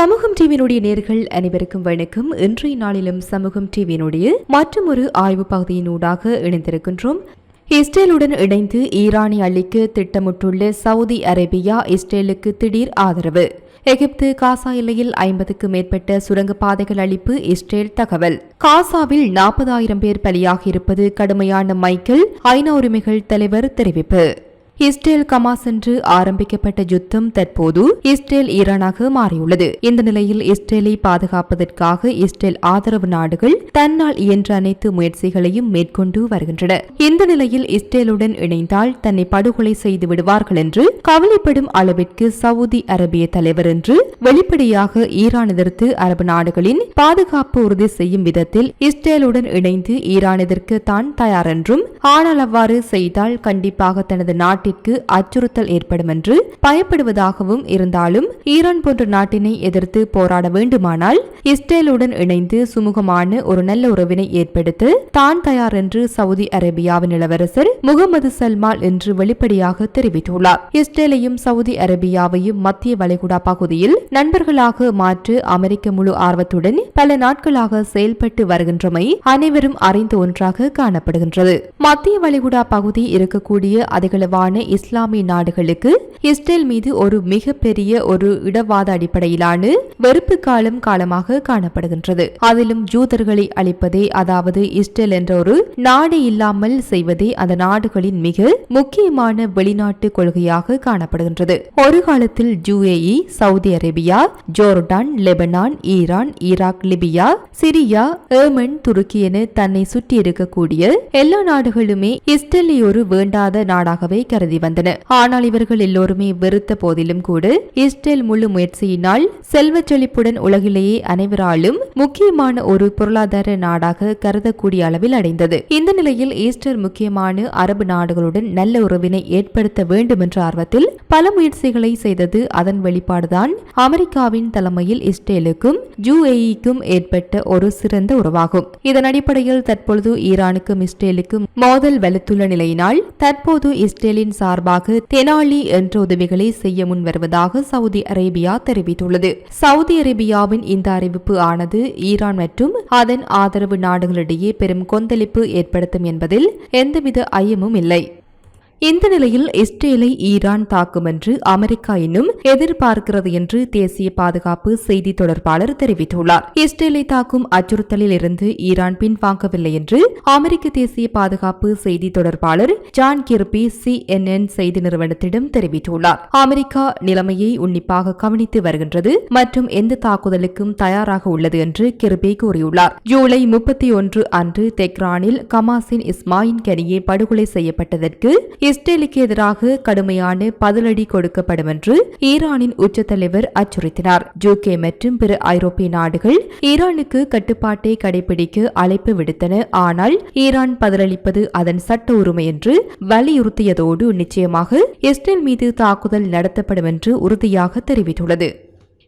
சமூகம் டிவியினுடைய நேர்கள் அனைவருக்கும் வணக்கம். இன்றைய நாளிலும் சமூகம் டிவியினுடைய மற்றும் ஒரு ஆய்வு பகுதியினூடாக இணைந்திருக்கின்றோம். இஸ்ரேலுடன் இணைந்து ஈரானை அழிக்க திட்டமிட்டுள்ள சவுதி அரேபியா இஸ்ரேலுக்கு திடீர் ஆதரவு. எகிப்து காசா எல்லையில் ஐம்பதுக்கு மேற்பட்ட சுரங்கப்பாதைகள் அளிப்பு இஸ்ரேல் தகவல். காசாவில் நாற்பதாயிரம் பேர் பலியாகியிருப்பது கடுமையான மைக்கேல் ஐநா உரிமைகள் தலைவர் தெரிவிப்பு. இஸ்ரேல் கமாஸ் என்று ஆரம்பிக்கப்பட்ட யுத்தம் தற்போது இஸ்ரேல் ஈரானாக மாறியுள்ளது. இந்த நிலையில் இஸ்ரேலை பாதுகாப்பதற்காக இஸ்ரேல் ஆதரவு நாடுகள் தன்னால் இயன்ற அனைத்து முயற்சிகளையும் மேற்கொண்டு வருகின்றன. இந்த நிலையில் இஸ்ரேலுடன் இணைந்தால் தன்னை படுகொலை செய்து விடுவார்கள் என்று கவலைப்படும் அளவிற்கு சவுதி அரேபிய தலைவர் என்று வெளிப்படையாக ஈரான் எதிர்த்து அரபு நாடுகளின் பாதுகாப்பு உறுதி செய்யும் விதத்தில் இஸ்ரேலுடன் இணைந்து ஈரான் எதிர்க்க தான் தயார் என்றும் ஆனால் அவ்வாறு செய்தால் கண்டிப்பாக தனது நாட்டிற்கு அச்சுறுத்தல் ஏற்படும் என்று பயப்படுவதாகவும் இருந்தாலும் ஈரான் போன்ற நாட்டினை எதிர்த்து போராட வேண்டுமானால் இஸ்ரேலுடன் இணைந்து சுமூகமான ஒரு நல்ல உறவினை ஏற்படுத்த தான் தயார் என்று சவுதி அரேபியாவின் இளவரசர் முகமது சல்மான் என்று வெளிப்படையாக தெரிவித்துள்ளார். இஸ்ரேலையும் சவுதி அரேபியாவையும் மத்திய வளைகுடா பகுதியில் நண்பர்களாக மாற்று அமெரிக்க முழு ஆர்வத்துடன் பல நாட்களாக செயல்பட்டு வருகின்றமை அனைவரும் அறிந்த ஒன்றாக காணப்படுகின்றது. மத்திய வளைகுடா பகுதி இருக்கக்கூடிய அதிகளவான இஸ்லாமிய நாடுகளுக்கு இஸ்ரேல் மீது ஒரு மிகப்பெரிய ஒரு இடவாத அடிப்படையிலான வெறுப்பு காலம் காலமாக காணப்படுகின்றது. அதிலும் ஜூதர்களை அழிப்பதே அதாவது இஸ்ரேல் என்ற ஒரு நாடு இல்லாமல் செய்வதே அந்த நாடுகளின் மிக முக்கியமான வெளிநாட்டு கொள்கையாக காணப்படுகின்றது. ஒரு காலத்தில் UAE Saudi Arabia Jordan Lebanon Iran Iraq Libya Syria Yemen துருக்கி என தன்னை சுற்றி இருக்கக்கூடிய எல்லா நாடுகளுமே இஸ்ரேலை ஒரு வேண்டாத நாடாகவே கருதி வந்தன. ஆனால் இவர்கள் எல்லோருமே வெறுத்த போதிலும் கூட இஸ்ரேல் முழு முயற்சியினால் செல்வ செழிப்புடன் உலகிலேயே அனைவராலும் முக்கியமான ஒரு பொருளாதார நாடாக கருதக்கூடிய அளவில் அடைந்தது. இந்த நிலையில் ஈஸ்டர் முக்கியமான அரபு நாடுகளுடன் நல்ல உறவினை ஏற்படுத்த வேண்டும் என்ற ஆர்வத்தில் பல முயற்சிகளை செய்தது அதன் வெளிப்பாடுதான் அமெரிக்காவின் தலைமையில் இஸ்ரேலுக்கும் யுஏஇக்கும் ஏற்பட்ட ஒரு சிறந்த உறவாகும். இதன் அடிப்படையில் தற்பொழுது ஈரானுக்கும் இஸ்ரேலுக்கும் மோதல் வலுத்துள்ள நிலையினால் தற்போது இஸ்ரேலின் சார்பாக தெனாலி என்ற உதவிகளை செய்ய முன் வருவதாக சவுதி அரேபியா தெரிவித்துள்ளது. சவுதி அரேபியாவின் இந்த அறிவிப்பு ஆனது ஈரான் மற்றும் அதன் ஆதரவு நாடுகளிடையே பெரும் கொந்தளிப்பு ஏற்படுத்தும் என்பதில் எந்தவித ஐயமும் இல்லை. இந்த நிலையில் இஸ்ரேலை ஈரான் தாக்கும் என்று அமெரிக்கா இன்னும் எதிர்பார்க்கிறது என்று தேசிய பாதுகாப்பு செய்தி தொடர்பாளர் தெரிவித்துள்ளார். இஸ்ரேலை தாக்கும் அச்சுறுத்தலில் இருந்து ஈரான் பின்வாங்கவில்லை என்று அமெரிக்க தேசிய பாதுகாப்பு செய்தி தொடர்பாளர் ஜான் கிர்பி சிஎன்என் செய்தி நிறுவனத்திடம் தெரிவித்துள்ளார். அமெரிக்கா நிலைமையை உன்னிப்பாக கவனித்து வருகின்றது மற்றும் எந்த தாக்குதலுக்கும் தயாராக உள்ளது என்று கிர்பி கூறியுள்ளார். ஜூலை முப்பத்தி ஒன்று அன்று தெக்ரானில் கமாசின் இஸ்மாயின் கனியே படுகொலை செய்யப்பட்டதற்கு இஸ்ரேலுக்கு எதிராக கடுமையான பதிலடி கொடுக்கப்படும் என்று ஈரானின் உச்ச தலைவர் அச்சுறுத்தினார். ஜூகே மற்றும் பிற ஐரோப்பிய நாடுகள் ஈரானுக்கு கட்டுப்பாட்டை கடைபிடிக்க அழைப்பு விடுத்தன. ஆனால் ஈரான் பதிலளிப்பது அதன் சட்ட உரிமை என்று வலியுறுத்தியதோடு நிச்சயமாக இஸ்ரேல் மீது தாக்குதல் நடத்தப்படும் என்று உறுதியாக தெரிவித்துள்ளது.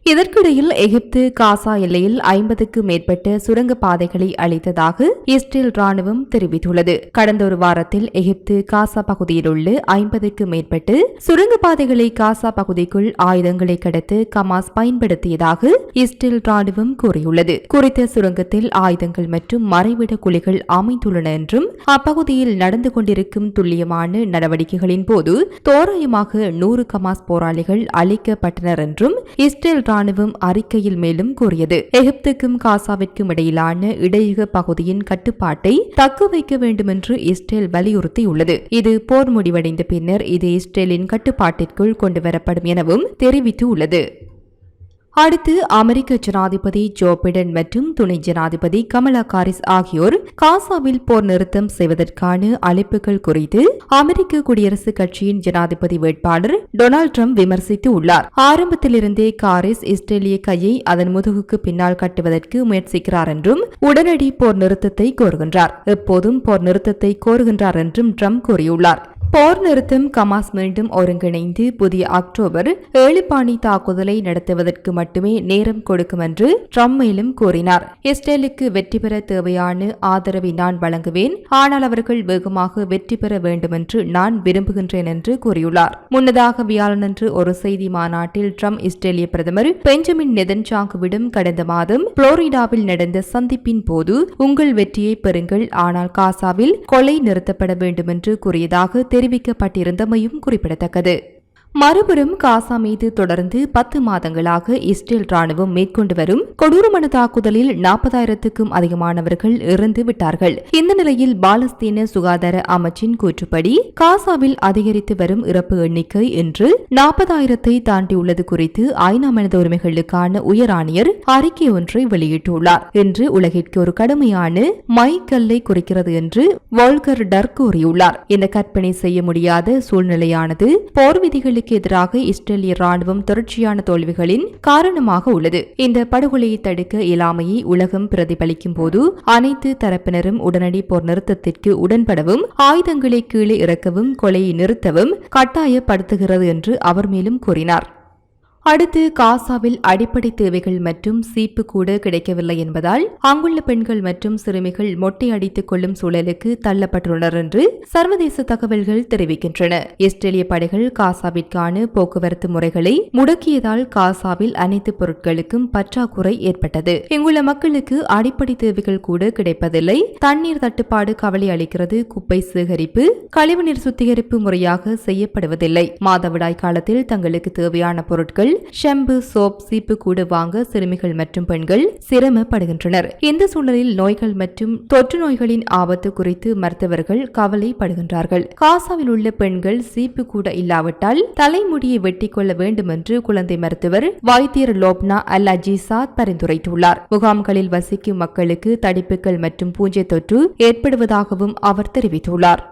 இதற்கிடையில் எகிப்து காசா எல்லையில் ஐம்பதுக்கு மேற்பட்ட சுரங்க பாதைகளை அளித்ததாக இஸ்ரேல் ராணுவம் தெரிவித்துள்ளது. கடந்த ஒரு வாரத்தில் எகிப்து காசா பகுதியில் உள்ள ஐம்பதுக்கு மேற்பட்டு சுரங்க பாதைகளை காசா பகுதிக்குள் ஆயுதங்களை கடத்த கமாஸ் பயன்படுத்தியதாக இஸ்ரேல் ராணுவம் கூறியுள்ளது. குறித்த சுரங்கத்தில் ஆயுதங்கள் மற்றும் மறைவிட குழிகள் அமைந்துள்ளன என்றும் அப்பகுதியில் நடந்து கொண்டிருக்கும் துல்லியமான நடவடிக்கைகளின் போது தோராயமாக நூறு கமாஸ் போராளிகள் அளிக்கப்பட்டனர் என்றும் இஸ்ரேல் ராணுவம் அறிக்கையில் மேலும் கூறியது. எகிப்துக்கும் காசாவிற்கும் இடையிலான இடையக பகுதியின் கட்டுப்பாட்டை தக்க வைக்க வேண்டும் என்று இஸ்ரேல் வலியுறுத்தியுள்ளது. இது போர் முடிவடைந்த பின்னர் இது இஸ்ரேலின் கட்டுப்பாட்டிற்குள் கொண்டுவரப்படும் எனவும் தெரிவித்துள்ளது. அடுத்து அமெரிக்க ஜனாதிபதி ஜோ பிடன் மற்றும் துணை ஜனாதிபதி கமலா காரிஸ் ஆகியோர் காசாவில் போர் நிறுத்தம் செய்வதற்கான அழைப்புகள் குறித்து அமெரிக்க குடியரசுக் கட்சியின் ஜனாதிபதி வேட்பாளர் டொனால்ட் ட்ரம்ப் விமர்சித்து உள்ளார். ஆரம்பத்திலிருந்தே காரிஸ் இஸ்ரேலிய கையை அதன் முதுகுக்கு பின்னால் கட்டுவதற்கு முயற்சிக்கிறார் என்றும் உடனடி போர் நிறுத்தத்தை கோருகின்றார். எப்போதும் போர் நிறுத்தத்தை கோருகின்றார் என்றும் ட்ரம்ப் கூறியுள்ளார். போர் நிறுத்தம் கமாஸ் மீண்டும் ஒருங்கிணைந்து புதிய அக்டோபர் ஏழுபாணி தாக்குதலை நடத்துவதற்கு மட்டுமே நேரம் கொடுக்கும் என்று ட்ரம்ப் மேலும் கூறினார். இஸ்ரேலுக்கு வெற்றி பெற தேவையான ஆதரவை நான் வழங்குவேன். ஆனால் அவர்கள் வேகமாக வெற்றி பெற வேண்டும் என்று நான் விரும்புகின்றேன் என்று கூறியுள்ளார். முன்னதாக வியாழனன்று ஒரு செய்தி மாநாட்டில் ட்ரம்ப் இஸ்ரேலிய பிரதமர் பெஞ்சமின் நெதன்சாங்குவிடம் கடந்த மாதம் புளோரிடாவில் நடந்த சந்திப்பின் போது உங்கள் வெற்றியை பெறுங்கள். ஆனால் காசாவில் கொலை நிறுத்தப்பட வேண்டும் என்று கூறியதாக தெரிவிக்கப்பட்டிருந்தமையும் குறிப்பிடத்தக்கது. மறுபுறம் காசா மீது தொடர்ந்து பத்து மாதங்களாக இஸ்ரேல் ராணுவம் மேற்கொண்டு வரும் கொடூரமான தாக்குதலில் நாற்பதாயிரத்துக்கும் அதிகமானவர்கள் இறந்து விட்டார்கள். இந்த நிலையில் பாலஸ்தீன சுகாதார அமைச்சின் கூற்றுப்படி காசாவில் அதிகரித்து வரும் இறப்பு எண்ணிக்கை என்று நாற்பதாயிரத்தை தாண்டியுள்ளது குறித்து ஐநா மனித உரிமைகளுக்கான உயர் ஆணையர் அறிக்கை ஒன்றை வெளியிட்டுள்ளார். என்று உலகிற்கு ஒரு கடுமையான மைக்கல்லை குறிக்கிறது என்று வால்கர் டர் கூறியுள்ளார். இந்த கற்பனை செய்ய முடியாத சூழ்நிலையானது போர் விதிகளுக்கு எதிராக இஸ்ரேலிய ராணுவம் தொடர்ச்சியான தோல்விகளின் காரணமாக உள்ளது. இந்த படுகொலையை தடுக்க இயலாமையை உலகம் பிரதிபலிக்கும் போது அனைத்து தரப்பினரும் உடனடி போர் நிறுத்தத்திற்கு உடன்படவும் ஆயுதங்களை கீழே இறக்கவும் கொலையை நிறுத்தவும் கட்டாயப்படுத்துகிறது என்று அவர் மேலும் கூறினார். அடுத்து காசாவில் அடிப்படை தேவைகள் மற்றும் சீப்பு கூட கிடைக்கவில்லை என்பதால் அங்குள்ள பெண்கள் மற்றும் சிறுமிகள் மொட்டை அடித்துக் கொள்ளும் சூழலுக்கு தள்ளப்பட்டுள்ளனர் என்று சர்வதேச தகவல்கள் தெரிவிக்கின்றன. இஸ்ரேலிய படைகள் காசாவிற்கான போக்குவரத்து முறைகளை முடக்கியதால் காசாவில் அனைத்து பொருட்களுக்கும் பற்றாக்குறை ஏற்பட்டது. இங்குள்ள மக்களுக்கு அடிப்படை தேவைகள் கூட கிடைப்பதில்லை. தண்ணீர் தட்டுப்பாடு கவலை அளிக்கிறது. குப்பை சேகரிப்பு கழிவுநீர் சுத்திகரிப்பு முறையாக செய்யப்படுவதில்லை. மாதவிடாய் காலத்தில் தங்களுக்கு தேவையான பொருட்கள் ஷம்பு சோப் சீப்பு கூட வாங்க சிறுமிகள் மற்றும் பெண்கள் சிரமப்படுகின்றனர். இந்த சூழலில் நோய்கள் மற்றும் தொற்று நோய்களின் ஆபத்து குறித்து மருத்துவர்கள் கவலைப்படுகின்றார்கள். காசாவில் உள்ள பெண்கள் சீப்பு கூட இல்லாவிட்டால் தலைமுடியை வெட்டிக்கொள்ள வேண்டும் என்று குழந்தை மருத்துவர் வைத்தியர் லோப்னா அல் அஜிசாத் பரிந்துரைத்துள்ளார். முகாம்களில் வசிக்கும் மக்களுக்கு தடிப்புகள் மற்றும் பூஞ்சை தொற்று ஏற்படுவதாகவும் அவர் தெரிவித்துள்ளார்.